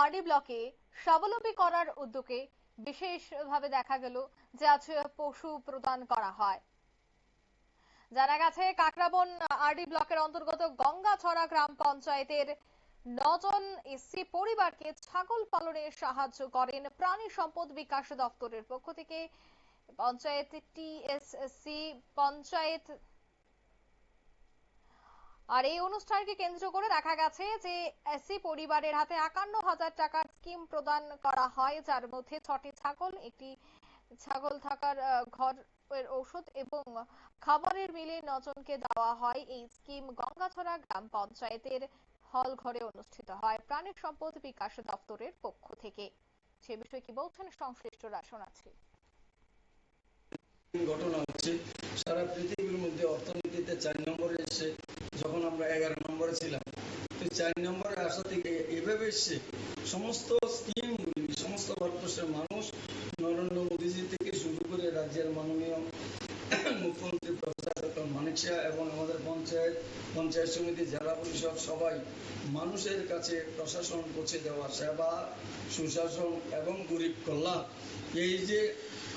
RD ব্লকে স্বাবলম্বী করার উদ্যোগে বিশেষভাবে দেখা গেল যে আজ পশু প্রদান করা হয়। জানা গেছে, কাকরাবন আরডি ব্লকের অন্তর্গত গঙ্গাছড়া গ্রাম পঞ্চায়েতের নজন এসসি পরিবারকে ছাগল পালনে সাহায্য করেন প্রাণী সম্পদ বিকাশ দপ্তরের পক্ষ থেকে। পঞ্চায়েত টিএসসি পঞ্চায়েত আর এই অনুষ্ঠানকে কেন্দ্র করে দেখা গেছে যে এসসি পরিবারের হাতে একান্ন হাজার টাকার স্কিম প্রদান করা হয়, যার মধ্যে ছটি ছাগল, একটি ছাগল থাকার ঘরের ঔষধ এবং খাবারের মিলে নজনকে দেওয়া হয়। এই স্কিম গঙ্গাছড়া গ্রাম পঞ্চায়েতের হল ঘরে অনুষ্ঠিত হয়। প্রাণী সম্পদ বিকাশ দপ্তরের পক্ষ থেকে। সে বিষয়ে কি বলছেন সংশ্লিষ্টরা শোনাচ্ছি। ঘটনা হচ্ছে, সারা পৃথিবীর মধ্যে অর্থনীতিতে চার নম্বরে এসে যখন আমরা এগারো নম্বরে ছিলাম তো চার নম্বরে আসা থেকে এভাবে এসছে, সমস্ত স্কিমগুলি সমস্ত ভারতবর্ষের মানুষ নরেন্দ্র মোদীজি থেকে শুরু করে রাজ্যের মাননীয় মুখ্যমন্ত্রী প্রফেসর ডক্টর এবং আমাদের পঞ্চায়েত পঞ্চায়েত সমিতি, জেলা পরিষদ, সবাই মানুষের কাছে প্রশাসন পৌঁছে দেওয়া সেবা, সুশাসন এবং গরিব কল্যাণ। এই যে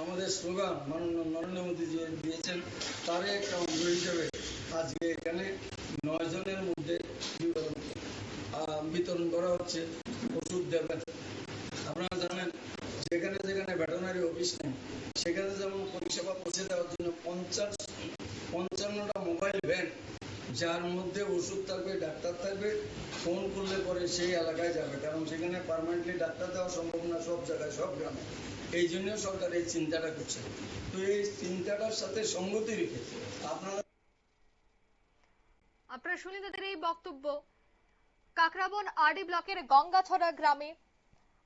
আমাদের স্লোগান মাননীয় নরেন্দ্র মোদী যে দিয়েছেন, তারই একটা অঙ্গ হিসেবে আজকে এখানে নয় জনের বিতরণ করা হচ্ছে ওষুধ দেবেন আপনারা জানেন, যেখানে যেখানে ভেটেরিনারি অফিস নেই, সেখানে যেমন পরিষেবা পৌঁছে দেওয়ার জন্য পঞ্চাশ, পঞ্চান্নটা মোবাইল ভ্যান, যার মধ্যে ওষুধ থাকবে, ডাক্তার থাকবে, ফোন করলে পরে সেই এলাকায় যাবে। কারণ সেখানে পার্মানেন্টলি ডাক্তার দেওয়া সম্ভব না সব জায়গায়, সব গ্রামে। এই জন্য সরকার এই চিন্তাটা করছে। তো এই চিন্তাটার সাথে সঙ্গতি রেখে আপনারা আপনারা শুনলেন তাদের এই বক্তব্য। কাকরাবন আরডি ব্লকের গঙ্গাছড়া গ্রামে।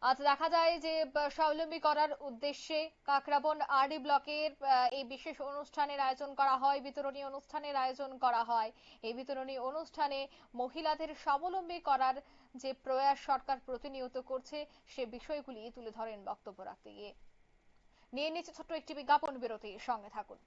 আজ দেখা যায় যে স্বাবলম্বী করার উদ্দেশ্যে কাকরাবন আরডি ব্লকের এই বিশেষ অনুষ্ঠানের আয়োজন করা হয়, বিতরণী অনুষ্ঠানের আয়োজন করা হয়। এই বিতরণী অনুষ্ঠানে মহিলাদের স্বাবলম্বী করার যে প্রয়াস সরকার প্রতিনিয়ত করছে, সে বিষয়গুলি তুলে ধরেন বক্তব্য রাখতে গিয়ে। নিয়ে নিচ্ছে ছোট্ট একটি বিজ্ঞাপন বিরতি সঙ্গে থাকুন।